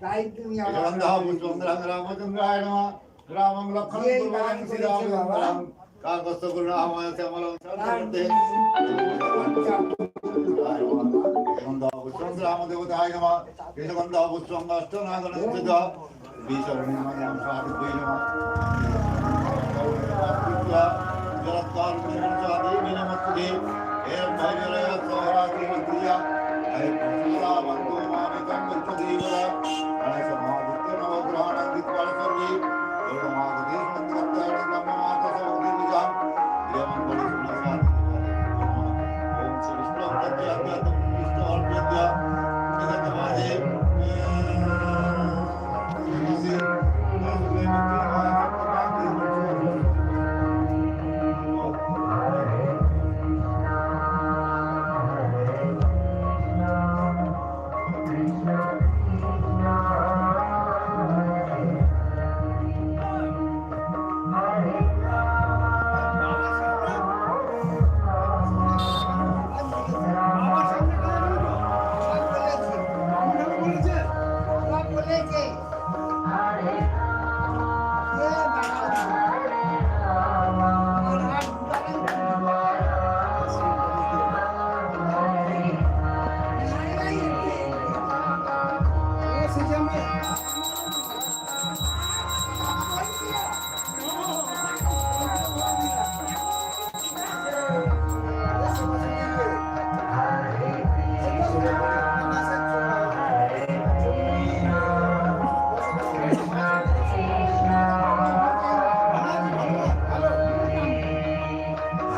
তাই তুমি জগন্নাথ পুষ্পন্দ্রাং রামচন্দ্রায় নমঃ রামং লক্ষ্মণং দুর্গং শ্রীরামচন্দ্রং কাকস্ত গুণাময় শ্যামলং সর্বতে কেশগন্ধ পুষ্পং রামদেবতায় নমঃ কেশগন্ধ পুষ্পং অষ্টনাগনস্থিত বিশরণিমায়াম সাধিপৈ নমঃ জলত্তার দেবী নমস্তে এরম ভৈরয় সহরাতি মন্ত্রিয়া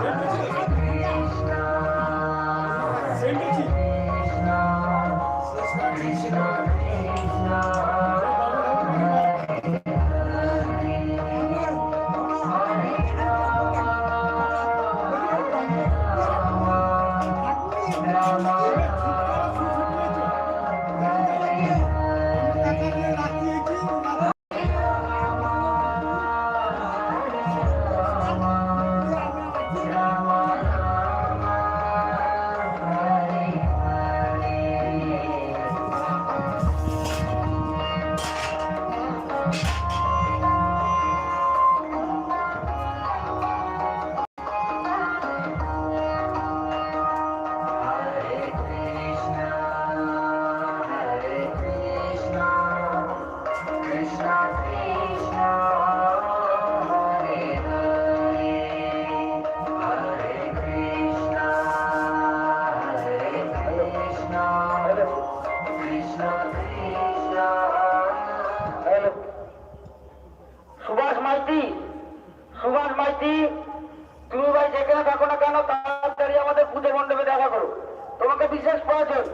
Yeah. তুমি ভাই যেখানে থাকো না কেন, তাড়াতাড়ি আমাদের পুজো মণ্ডপে দেখা করো। তোমাকে বিশেষ প্রয়োজন।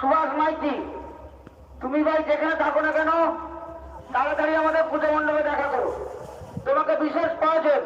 সুভাষ মাইতি, তুমি ভাই যেখানে থাকো না কেন, তাড়াতাড়ি আমাদের পুজো মণ্ডপে দেখা করো। তোমাকে বিশেষ প্রয়োজন।